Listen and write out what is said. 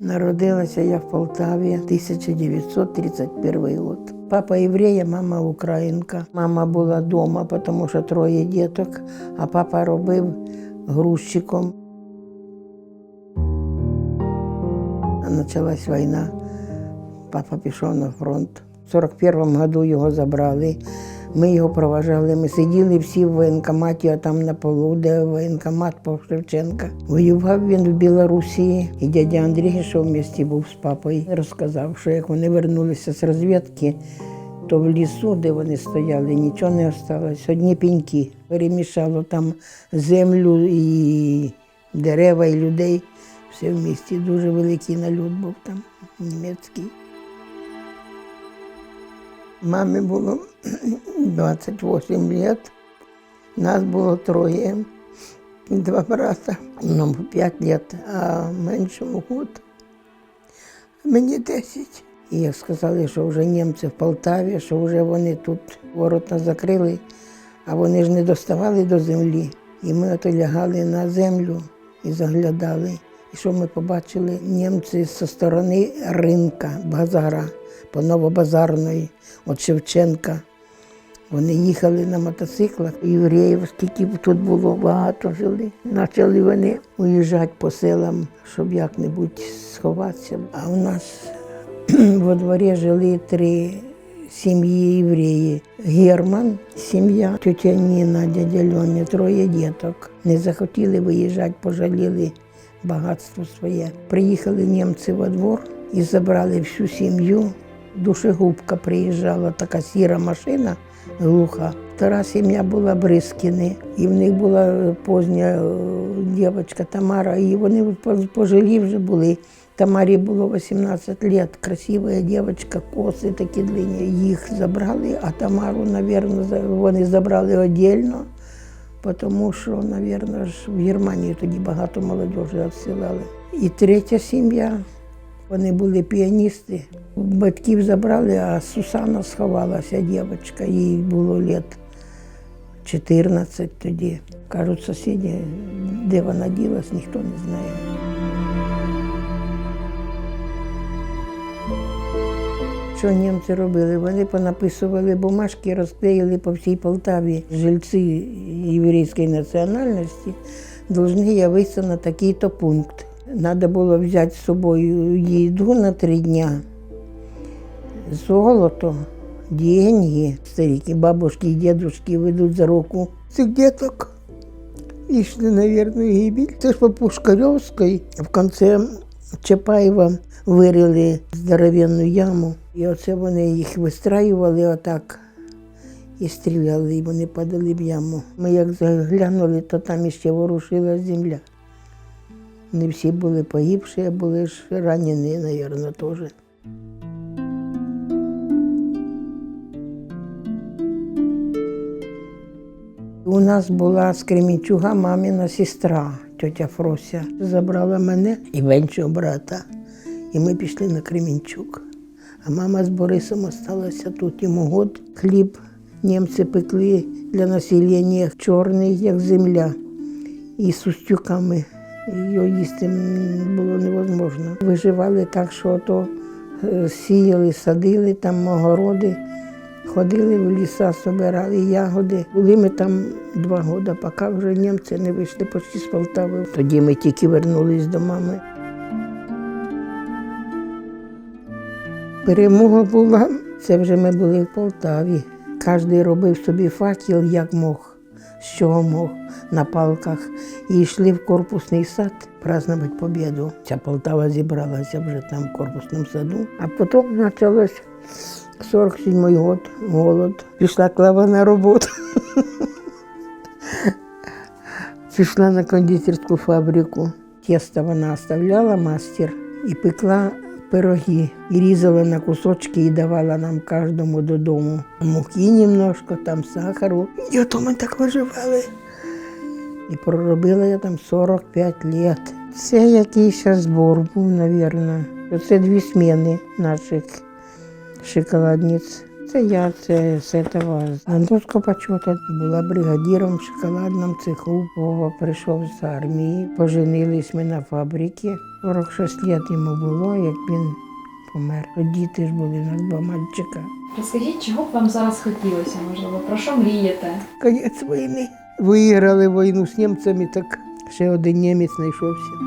Народилася я в Полтаві 1931 год. Папа єврея, мама українка. Мама була вдома, тому що троє діток, а папа робив грузчиком. Почалась війна. Папа пішов на фронт. В 41-му году його забрали. Ми його проважали. Ми сиділи всі в воєнкоматі, а там на полу, де воєнкомат по Шевченка. Воював він в Білорусі, і дядя Андрій, що в місті був з папою, розказав, що як вони вернулися з розвідки, то в лісу, де вони стояли, нічого не осталось. Одні піньки. Перемішало там землю і дерева, і людей. Все в місті. Дуже великий нальот був там, німецький. Мамі було 28 років. Нас було троє, два брата. Одному 5 років, а меншому год. Мені 10. І як сказали, що вже німці в Полтаві, що вже вони тут ворота закрили, а вони ж не доставали до землі. І ми ото лягали на землю і заглядали. І що ми побачили? Німці зі сторони ринка, базара, по Новобазарної, від Шевченка. Вони їхали на мотоциклах, євреїв, скільки тут було, багато жили. Почали вони уїжджати по селам, щоб як-небудь сховатися. А у нас во дворі жили три сім'ї євреї. Герман, сім'я, тетя Ніна, дядя Льоня, троє діток. Не захотіли виїжджати, пожаліли багатство своє. Приїхали німці во двор і забрали всю сім'ю. Душегубка приїжджала, така сіра машина глуха. Втора сім'я була Брискіни, і в них була позня е, дівчинка Тамара, і вони пожилі вже були. Тамарі було 18 років, красива дівчинка, коси такі длинні. Їх забрали, а Тамару, мабуть, вони забрали віддільно, тому що, мабуть, в Германію тоді багато молодежі відсилали. І третя сім'я, вони були піаністи. Батьків забрали, а Сусана сховалася, дівчинка, їй було літ 14 тоді. Кажуть, сусіди, де вона ділась, ніхто не знає. Що німці робили? Вони понаписували бумажки, розклеїли по всій Полтаві. Жильці єврейської національності повинні явитися на такий-то пункт. Треба було взяти з собою їду на три дня, золото, деньги. Старики, бабушки і дідушки ведуть за руку цих діток. Йшли вірну гибель. Це ж по Пушкарьовській в кінці Чапаєва вирили здоровенну яму. І оце вони їх вистраювали отак і стріляли, і вони падали в яму. Ми як заглянули, то там іще ворушилась земля. Не всі були погибші, а були ж ранені, мабуть, теж. У нас була з Кремінчуга мамина сестра, тетя Фрося. Забрала мене і меншого брата. І ми пішли на Кремінчук. А мама з Борисом залишилася тут. Йому год хліб німці пекли для населення чорний, як земля, і з устюками. Його їсти було невозможно. Виживали так, що то е, сіяли, садили там огороди. Ходили в ліса, збирали ягоди. Були ми там два роки, поки вже німці не вийшли почти з Полтави. Тоді ми тільки вернулись до мами. Перемога була, це вже ми були в Полтаві. Кожен робив собі факел, як мог, з чого мог, на палках. І йшли в корпусний сад празднувати побіду. Ця Полтава зібралася вже там в корпусному саду. А потім почалось 47-й год, голод. Пішла клава на роботу. Пішла на кондитерську фабрику. Тісто вона оставляла мастер і пекла пироги. І різала на кусочки і давала нам кожному додому. Муки немножко, там сахару. І ото ми так виживали. І проробила я там 45 років. Це якийсь збор був, мабуть. Це дві зміни наших шоколадниць. Це я це з этого з Антошка почота була бригадіром в шоколадному цеху. Вова прийшов з армії, поженились ми на фабриці. 46 років йому було, як він помер. Діти ж були у нас два мальчика. Розкажіть, чого б вам зараз хотілося, можливо, про що мрієте? Конець війни. Виграли війну з німцями, так ще один німець знайшовся.